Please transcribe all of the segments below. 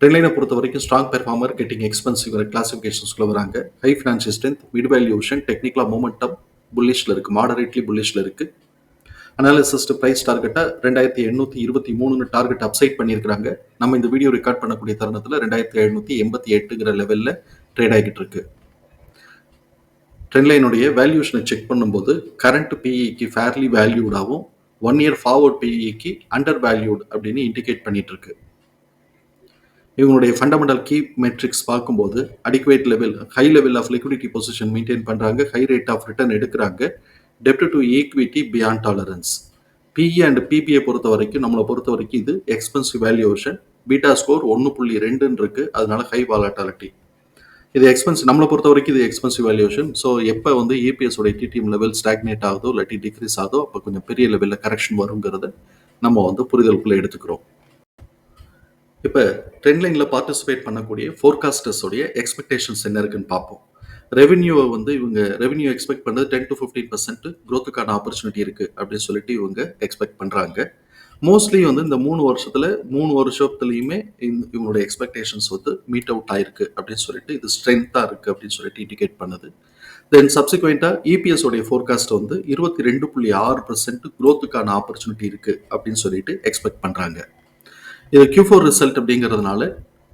ட்ரெயின்லைனை பொறுத்த வரைக்கும் strong performer getting expensive கிளாசிஃபிகேஷன்ஸ்குள்ளே வராங்க. High financial strength mid valuation டெக்னிக்கலாக மூமெண்டம் புல்லிஷில் இருக்குது மாடரேட்லி புல்லிஷில் இருக்குது அனாலிசிஸ்ட் ப்ரைஸ் டார்கெட்டை ரெண்டாயிரத்தி எண்ணூற்றி இருபத்தி மூணுன்னு டார்கெட் அப்சைட் பண்ணியிருக்காங்க நம்ம இந்த வீடியோ ரெக்கார்ட் பண்ணக்கூடிய தருணத்தில் ரெண்டாயிரத்தி எழுநூற்றி எண்பத்தி எட்டுங்கிற லெவலில் ட்ரேட் ஆகிட்டு இருக்கு. ட்ரெண்ட்லைனுடைய வேல்யூஷனை செக் பண்ணும்போது கரண்ட் பிஇக்கு ஃபேர்லி வேல்யூடாகவும் ஒன் இயர் ஃபார்வர்ட் பிஇக்கு அண்டர் வேல்யூட் அப்படின்னு இண்டிகேட் பண்ணிட்டு இருக்கு. இவங்களுடைய ஃபண்டமெண்டல் கீ மெட்ரிக்ஸ் பார்க்கும்போது adequate level high level of liquidity position maintain பண்ணுறாங்க ஹை ரேட் ஆஃப் ரிட்டர்ன் எடுக்கிறாங்க. டெப்ட் to equity beyond tolerance PE and PBI பொறுத்த வரைக்கும் நம்மளை பொறுத்த வரைக்கும் இது எக்ஸ்பென்சிவ் வேல்யூவேஷன் பீட்டா ஸ்கோர் ஒன்று புள்ளி ரெண்டுன்னு இருக்குது அதனால ஹை வாலட்டாலிட்டி இது எக்ஸ்பென்ஸ் நம்மளை பொறுத்த வரைக்கும் இது எக்ஸ்பென்சிவ் வேல்யூஷன் ஸோ எப்போ வந்து ஏபிஎஸ் உடைய டிடிஎம் லெவல் ஸ்டாக்னேட் ஆகுதோ இல்லாட்டி டிக்ரீஸ் ஆகுதோ அப்போ கொஞ்சம் பெரிய லெவலில் கரெக்ஷன் வருங்கிறத நம்ம வந்து புரிதலுக்குள்ளே எடுத்துக்கிறோம். இப்போ ட்ரெண்ட் லைனில் பார்ட்டிசிபேட் பண்ணக்கூடிய ஃபோர்காஸ்டர்ஸோடைய எக்ஸ்பெக்டேஷன்ஸ் என்ன இருக்குன்னு பார்ப்போம். ரெவென்யூவை வந்து இவங்க ரெவென்யூ எக்ஸ்பெக்ட் பண்ணுறது டென் டு ஃபிஃப்டீன் பர்சன்ட் க்ரோத்துக்கான ஆப்பர்ச்சுனிட்டி இருக்குது அப்படின்னு சொல்லிட்டு இவங்க எக்ஸ்பெக்ட் பண்ணுறாங்க மோஸ்ட்லி வந்து இந்த மூணு வருஷத்தில் மூணு வருஷத்துலையுமே இந்த இவங்களுடைய எக்ஸ்பெக்டேஷன்ஸ் வந்து மீட் அவுட் ஆயிருக்கு அப்படின்னு சொல்லிட்டு இது ஸ்ட்ரென்த்தாக இருக்குது அப்படின்னு சொல்லிட்டு இண்டிகேட் பண்ணுது. தென் சப்சிக்வெண்ட்டாக இபிஎஸ் உடைய ஃபோர்காஸ்ட் வந்து இருபத்தி ரெண்டு புள்ளி ஆறு பர்சன்ட் க்ரோத்துக்கான ஆப்பர்ச்சுனிட்டி இருக்குது அப்படின்னு சொல்லிட்டு எக்ஸ்பெக்ட் பண்ணுறாங்க இது கியூ ஃபோர் ரிசல்ட் அப்படிங்கிறதுனால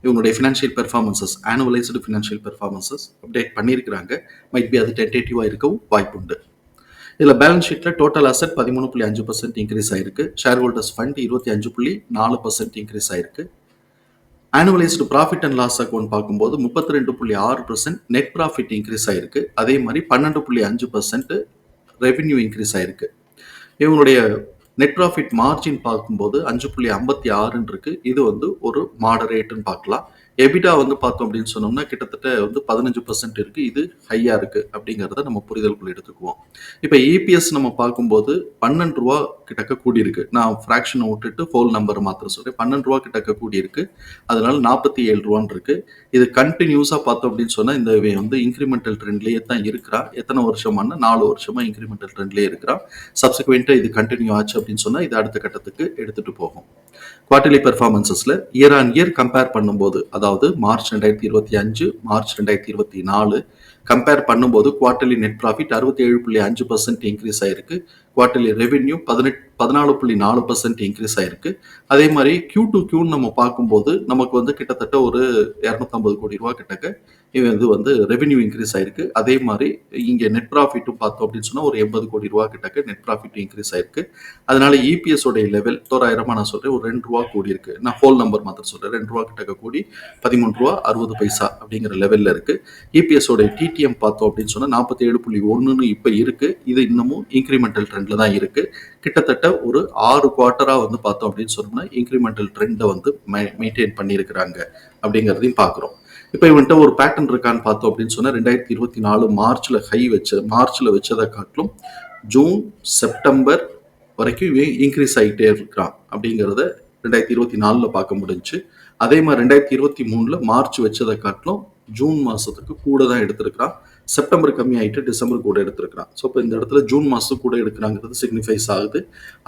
இவங்களுடைய financial performances annualised financial performances update பண்ணியிருக்கிறாங்க. மைட் பி அது டென்டேட்டிவாக இருக்கவும் வாய்ப்புண்டு இதில் பேலன்ஸ் ஷீட்டில் டோட்டல் அசெட் பதிமூணு புள்ளி அஞ்சு பர்சன்ட் இன்க்ரீஸ் ஆயிருக்கு. ஷேர் ஹோல்டர்ஸ் ஃபண்ட் இருபத்தி அஞ்சு புள்ளி நாலு பர்சன்ட் இன்க்ரீஸ் ஆயிருக்கு. Annualised profit and loss account பார்க்கும்போது முப்பத்தி ரெண்டு புள்ளி ஆறு பர்சன்ட் நெட் ப்ராஃபிட் இன்க்ரீஸ் ஆயிருக்கு. அதே மாதிரி பன்னெண்டு புள்ளி அஞ்சு பர்சன்ட் ரெவென்யூ இன்க்ரீஸ் ஆயிருக்கு. இவங்களுடைய நெட் ப்ராஃபிட் மார்ஜின் பார்க்கும்போது அஞ்சு புள்ளி ஐம்பத்தி ஆறுன்னு இருக்கு. இது வந்து ஒரு மாடரேட்டுன்னு பார்க்கலாம். எபிடா வந்து பார்த்தோம் அப்படின்னு சொன்னோம்னா கிட்டத்தட்ட வந்து பதினஞ்சு பர்சன்ட் இருக்கு. இது ஹையா இருக்கு அப்படிங்கிறத நம்ம புரிதலுக்குள்ள எடுத்துக்குவோம். இப்போ இபிஎஸ் நம்ம பார்க்கும்போது பன்னெண்டு ரூபா கிட்டக்க கூடியிருக்கு. நான் ஃப்ராக்ஷனை விட்டுட்டு ஃபோல் நம்பர் மாத்திரம் சொல்றேன். பன்னெண்டு ரூபா கிட்டக்க கூடியிருக்கு. அதனால நாற்பத்தி ஏழு ரூபான்னு இருக்கு. இது கண்டினியூஸா பார்த்தோம் அப்படின்னு சொன்னா இந்த வந்து இன்க்ரிமெண்டல் ட்ரெண்ட்லேயே தான் இருக்கிறா. எத்தனை வருஷமான நாலு வருஷமா இன்க்ரிமெண்டல் ட்ரெண்ட்லேயே இருக்கிறா. சப்சிக்வெண்ட்டாக இது கண்டினியூ ஆச்சு அப்படின்னு சொன்னா இது அடுத்த கட்டத்துக்கு எடுத்துட்டு போகும். குவார்டர்லி பெர்ஃபார்மன்சஸ்ல இயர் ஆன் இயர் கம்பேர் பண்ணும்போது அதாவது மார்ச் ரெண்டாயிரத்தி இருபத்தி அஞ்சு மார்ச் ரெண்டாயிரத்தி இருபத்தி நாலு. கம்பேர் பண்ணும்போது குவார்டர்லி நெட் ப்ராஃபிட் அறுபத்தி ஏழு புள்ளி அஞ்சு பர்சன்ட் இன்க்ரீஸ் ஆயிருக்கு. குவார்டர்லி ரெவென்யூ பதினெட்டு பதினாலு புள்ளி நாலு பர்சன்ட் இன்க்ரீஸ் ஆயிருக்கு. அதே மாதிரி கியூ டு கியூன்னு நம்ம பார்க்கும்போது நமக்கு வந்து கிட்டத்தட்ட ஒரு இரநூத்தம்பது கோடி ரூபா கிட்டக்க இது வந்து ரெவென்யூ இன்க்ரீஸ் ஆயிருக்கு. அதே மாதிரி இங்கே நெட் ப்ராஃபிட்டும் பார்த்தோம் அப்படின்னு சொன்னால் ஒரு எண்பது கோடி ரூபா கிட்டக்க நெட் ப்ராஃபிட் இன்க்ரீஸ் ஆயிருக்கு. அதனால இபிஎஸ் உடைய லெவல் தோராயிரமாக நான் சொல்கிறேன் ஒரு ரெண்டு ரூபா கூடி இருக்கு. நான் ஹோல் நம்பர் மாத்திரம் சொல்கிறேன் ரெண்டு ரூபா கிட்டக்க கூடி பதிமூணு ரூபா அறுபது பைசா அப்படிங்கிற லெவலில் இருக்கு. இபிஎஸ் உடைய டிடிஎம் பார்த்தோம் அப்படின்னு சொன்னால் நாற்பத்தி ஏழு புள்ளி ஒன்றுன்னு இப்போ இருக்கு. இது இன்னமும் இன்க்ரிமெண்டல் ட்ரெண்டில் தான் இருக்கு. கிட்டத்தட்ட ஒரு ஆறு குவார்ட்டரா வந்து பார்த்தோம் அப்படின்னு சொன்னோம்னா இன்க்ரிமெண்டல் ட்ரெண்டை வந்து மெயின்டைன் பண்ணியிருக்கிறாங்க அப்படிங்கிறதையும் பார்க்குறோம். இப்போ இவன்ட்ட ஒரு பேட்டர்ன் இருக்கான்னு பார்த்தோம் அப்படின்னு சொன்னால் ரெண்டாயிரத்தி இருபத்தி நாலு மார்ச்சில் ஹை வச்ச மார்ச்சில் வச்சதை காட்டிலும் ஜூன் செப்டம்பர் வரைக்கும் இவன் இன்க்ரீஸ் ஆகிட்டே இருக்கிறான் அப்படிங்கிறத ரெண்டாயிரத்தி இருபத்தி நாலில் பார்க்க முடிஞ்சு அதே மாதிரி ரெண்டாயிரத்தி இருபத்தி மூணில் மார்ச் வச்சதை காட்டிலும் ஜூன் மாதத்துக்கு கூட தான் எடுத்திருக்கிறான். செப்டம்பர் கம்மியாயிட்டு டிசம்பர் கூட எடுத்திருக்கிறான். ஸோ இப்போ இந்த இடத்துல ஜூன் மாதம் கூட எடுக்கிறாங்கிறது சிக்னிஃபைஸ் ஆகுது.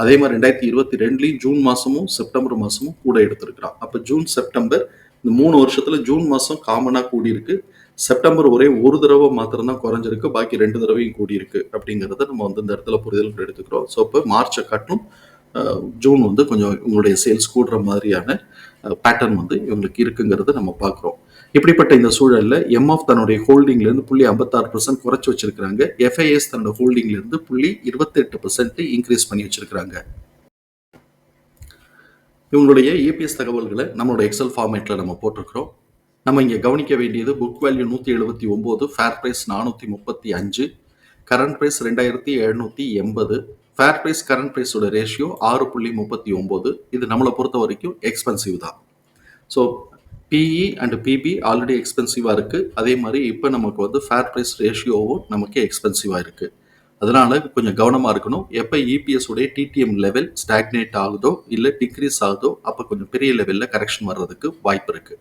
அதே மாதிரி ரெண்டாயிரத்தி இருபத்தி ரெண்டுலேயும் ஜூன் மாதமும் செப்டம்பர் மாதமும் கூட எடுத்திருக்கிறான். அப்போ ஜூன் செப்டம்பர் இந்த மூணு வருஷத்தில் ஜூன் மாதம் காமனாக கூடியிருக்கு. செப்டம்பர் ஒரே ஒரு தடவை மாத்திரம் தான் குறைஞ்சிருக்கு. பாக்கி ரெண்டு தடவையும் கூடியிருக்கு அப்படிங்கிறத நம்ம வந்து இந்த இடத்துல புரிதல் எடுத்துக்கிறோம். ஸோ இப்போ மார்ச்சை காட்டும் ஜூன் வந்து கொஞ்சம் இவங்களுடைய சேல்ஸ் கூடுற மாதிரியான பேட்டர்ன் வந்து இவங்களுக்கு இருக்குங்கிறத நம்ம பார்க்குறோம் இப்படிப்பட்ட இந்த சூழலில் எம்எஃப் தன்னுடைய ஹோல்டிங்லேருந்து புள்ளி ஐம்பத்தாறு பர்சன்ட் குறைச்சி வச்சிருக்கிறாங்க. எஃப்ஐஎஸ் தன்னோட ஹோல்டிங்லேருந்து புள்ளி இருபத்தெட்டு பர்சன்ட் இன்க்ரீஸ் பண்ணி வச்சிருக்கிறாங்க. இவங்களுடைய இபிஎஸ் தகவல்களை நம்மளோட எக்ஸல் ஃபார்மேட்டில் நம்ம போட்டிருக்கிறோம். நம்ம இங்கே கவனிக்க வேண்டியது புக் வேல்யூ நூற்றி எழுபத்தி ஒம்பது ஃபேர் ப்ரைஸ் நானூற்றி முப்பத்தி அஞ்சு கரண்ட் ப்ரைஸ் ரெண்டாயிரத்தி எழுநூற்றி எண்பது ஃபேர் ப்ரைஸ் கரண்ட் ப்ரைஸோட ரேஷியோ ஆறு புள்ளி முப்பத்தி ஒம்பது. இது நம்மளை பொறுத்த வரைக்கும் எக்ஸ்பென்சிவ் தான். So PE and PB already எக்ஸ்பென்சிவாக இருக்குது அதே மாதிரி இப்போ நமக்கு வந்து ஃபேர் ப்ரைஸ் ரேஷியோவும் நமக்கு எக்ஸ்பென்சிவாக இருக்குது அதனால் கொஞ்சம் கவனமாக இருக்கணும். எப்போ இபிஎஸ் உடைய டிடிஎம் லெவல் ஸ்டாக்னேட் ஆகுதோ இல்லை டிக்ரீஸ் ஆகுதோ அப்போ கொஞ்சம் பெரிய லெவலில் கரெக்ஷன் வர்றதுக்கு வாய்ப்பு இருக்குது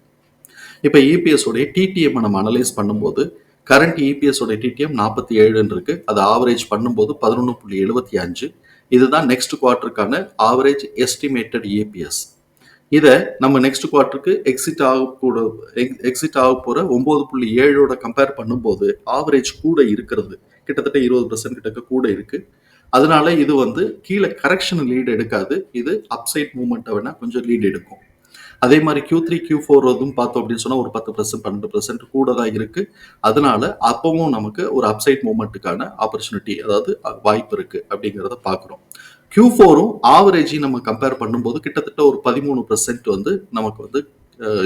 இப்போ இபிஎஸ் உடைய டிடிஎம் நம்ம அனலைஸ் பண்ணும்போது கரண்ட் இபிஎஸ் உடைய டிடிஎம் நாற்பத்தி ஏழுன்னு இருக்குது அது ஆவரேஜ் பண்ணும்போது பதினொன்று புள்ளி எழுபத்தி அஞ்சு. இதுதான் நெக்ஸ்ட் குவார்ட்டருக்கான ஆவரேஜ் எஸ்டிமேட்டட் இபிஎஸ் இதை நம்ம நெக்ஸ்ட் குவார்ட்டருக்கு எக்ஸிட் ஆகக்கூட எக்ஸிட் ஆக போகிற ஒம்பது புள்ளி ஏழோட கம்பேர் பண்ணும்போது ஆவரேஜ் கூட இருக்கிறது. கிட்டத்தட்ட இருபது பர்சன்ட் கிட்ட கூட இருக்கு. அதனால இது வந்து கீழே கரெக்ஷன் லீடு எடுக்காது. இது அப்சைட் மூவ்மெண்ட்டை வேணா கொஞ்சம் லீடு எடுக்கும். அதே மாதிரி கியூ த்ரீ கியூ ஃபோர் அதுவும் பார்த்தோம் அப்படின்னு சொன்னால் ஒரு பத்து பர்சன்ட் பன்னெண்டு பர்சன்ட் கூட தான் இருக்கு. அதனால அப்பவும் நமக்கு ஒரு அப்சைட் மூவ்மெண்ட்டுக்கான ஆப்பர்ச்சுனிட்டி அதாவது வாய்ப்பு இருக்கு அப்படிங்கிறத பார்க்குறோம். கியூ ஃபோரும் ஆவரேஜையும் நம்ம கம்பேர் பண்ணும்போது கிட்டத்தட்ட ஒரு பதிமூணு பர்சன்ட் வந்து நமக்கு வந்து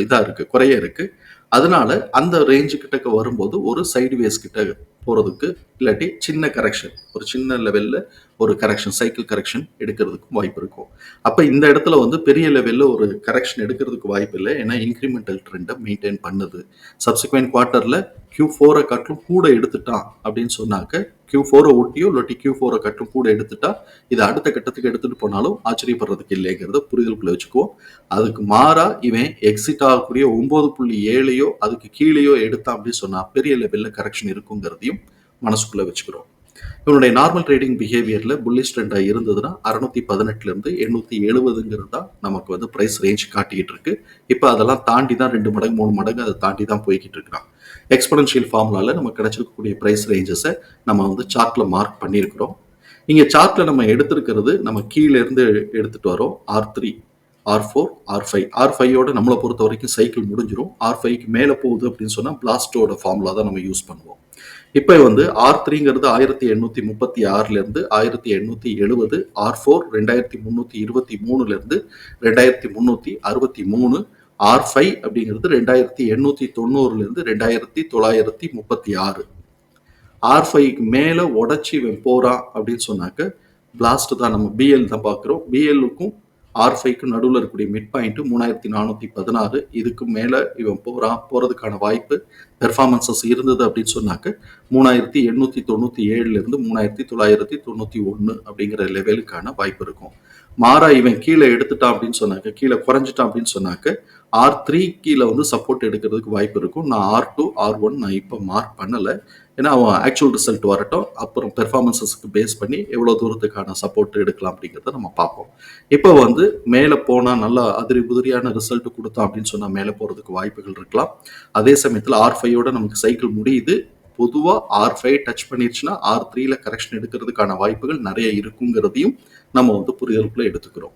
இதாக இருக்குது குறைய இருக்குது அதனால அந்த ரேஞ்சு கிட்டக்க வரும்போது ஒரு சைடு வேஸ் கிட்ட போகிறதுக்கு இல்லாட்டி சின்ன கரெக்ஷன் ஒரு சின்ன லெவலில் ஒரு கரெக்ஷன் சைக்கிள் கரெக்ஷன் எடுக்கிறதுக்கும் வாய்ப்பு இருக்கும். அப்போ இந்த இடத்துல வந்து பெரிய லெவலில் ஒரு கரெக்ஷன் எடுக்கிறதுக்கு வாய்ப்பு இல்லை. ஏன்னா இன்க்ரிமெண்டல் ட்ரெண்டை மெயின்டைன் பண்ணுது. சப்சிக்வெண்ட் குவார்ட்டரில் கியூ ஃபோரை காட்டிலும் கூட எடுத்துட்டான் அப்படின்னு சொன்னாக்க கியூ ஃபோரை ஒட்டியோ இல்லாட்டி கியூ ஃபோரை கட்டும் கூட எடுத்துட்டா இதை அடுத்த கட்டத்துக்கு எடுத்துட்டு போனாலும் ஆச்சரியப்படுறதுக்கு இல்லைங்கிறத புரிதலுக்குள்ள வச்சுக்குவோம். அதுக்கு மாறா இவன் எக்ஸிட் ஆகக்கூடிய ஒன்பது புள்ளி ஏழையோ அதுக்கு கீழேயோ எடுத்தான் அப்படின்னு சொன்னா பெரிய லெவலில் கரெக்ஷன் இருக்குங்கிறதையும் மனசுக்குள்ள வச்சுக்கிறோம். இவனுடைய நார்மல் ட்ரேடிங் பிஹேவியர்ல புல்லிஷ் ட்ரெண்டாக இருந்ததுன்னா அறுநூத்தி பதினெட்டுல இருந்து எண்ணூத்தி எழுபதுங்கிறது தான் நமக்கு வந்து பிரைஸ் ரேஞ்ச் காட்டிக்கிட்டு இருக்கு. இப்போ அதெல்லாம் தாண்டி தான் ரெண்டு மடங்கு மூணு மடங்கு அதை தாண்டி தான் போய்கிட்டு இருக்கிறான். எக்ஸ்பனன்ஷியல் ஃபார்முலாவில் நம்ம கிடைச்சிருக்கக்கூடிய ப்ரைஸ் ரேஞ்சஸை நம்ம வந்து சார்ட்டில் மார்க் பண்ணியிருக்கிறோம். இங்கே சார்ட்டில் நம்ம எடுத்திருக்கிறது நம்ம கீழே இருந்து வரோம். R three R four R five R ஃபைவோட நம்மளை பொறுத்த வரைக்கும் சைக்கிள் முடிஞ்சிடும் ஆர் ஃபைவ்க்கு மேலே போகுது அப்படின்னு சொன்னால் பிளாஸ்டோட ஃபார்முலா தான் நம்ம யூஸ் பண்ணுவோம். இப்போ வந்து ஆர் த்ரீங்கிறது ஆயிரத்தி எண்ணூற்றி முப்பத்தி ஆறுலேருந்து ஆயிரத்தி எண்ணூற்றி எழுபது ஆர் ஃபோர் ரெண்டாயிரத்தி முந்நூற்றி இருபத்தி மூணுலேருந்து ரெண்டாயிரத்தி முந்நூற்றி அறுபத்தி மூணு ஆர் ஃபைவ் அப்படிங்கிறது ரெண்டாயிரத்தி எண்ணூற்றி தொண்ணூறுலேருந்து ரெண்டாயிரத்தி தொள்ளாயிரத்தி முப்பத்தி ஆறு. ஆர் ஃபைவ்க்கு மேலே உடச்சி இவன் போகிறான் அப்படின்னு சொன்னாக்க பிளாஸ்ட் தான் நம்ம பிஎல் தான் பார்க்குறோம். பிஎல்லுக்கும் ஆர் ஃபைவ்க்கு நடுவில் இருக்கக்கூடிய மிட் பாயிண்ட்டு மூணாயிரத்தி நானூற்றி பதினாறு இதுக்கு மேலே இவன் போகிறான் போகிறதுக்கான வாய்ப்பு பெர்ஃபார்மன்சஸ் இருந்தது அப்படின்னு சொன்னாக்க மூணாயிரத்தி எண்ணூற்றி தொண்ணூற்றி ஏழுலேருந்து மூணாயிரத்தி தொள்ளாயிரத்தி தொண்ணூற்றி ஒன்று அப்படிங்கிற லெவலுக்கான வாய்ப்பு இருக்கும். மாறா இவன் கீழே எடுத்துட்டான் அப்படின்னு சொன்னாக்க கீழே குறைஞ்சிட்டான் அப்படின்னு சொன்னாக்க ஆர் த்ரீ கீழே வந்து சப்போர்ட் எடுக்கிறதுக்கு வாய்ப்பு இருக்கும். நான் ஆர் டூ ஆர் ஒன் நான் இப்போ மார்க் பண்ணலை. ஏன்னா அவன் ஆக்சுவல் ரிசல்ட் வரட்டும். அப்புறம் பெர்ஃபார்மன்ஸஸ்க்கு பேஸ் பண்ணி எவ்வளோ தூரத்துக்கான சப்போர்ட் எடுக்கலாம் அப்படிங்கிறத நம்ம பார்ப்போம். இப்போ வந்து மேலே போனால் நல்லா அதிரி புதிரியான ரிசல்ட் கொடுத்தோம் அப்படின்னு சொன்னால் மேலே போகிறதுக்கு வாய்ப்புகள் இருக்கலாம். அதே சமயத்தில் ஆர் ஃபைவோட நமக்கு சைக்கிள் முடியுது. பொதுவாக ஆர் ஃபைவ் டச் பண்ணிருச்சுன்னா ஆர் த்ரீல கரெக்ஷன் எடுக்கிறதுக்கான வாய்ப்புகள் நிறைய இருக்குங்கிறதையும் நம்ம வந்து புரிதலுக்குள்ளே எடுத்துக்கிறோம்.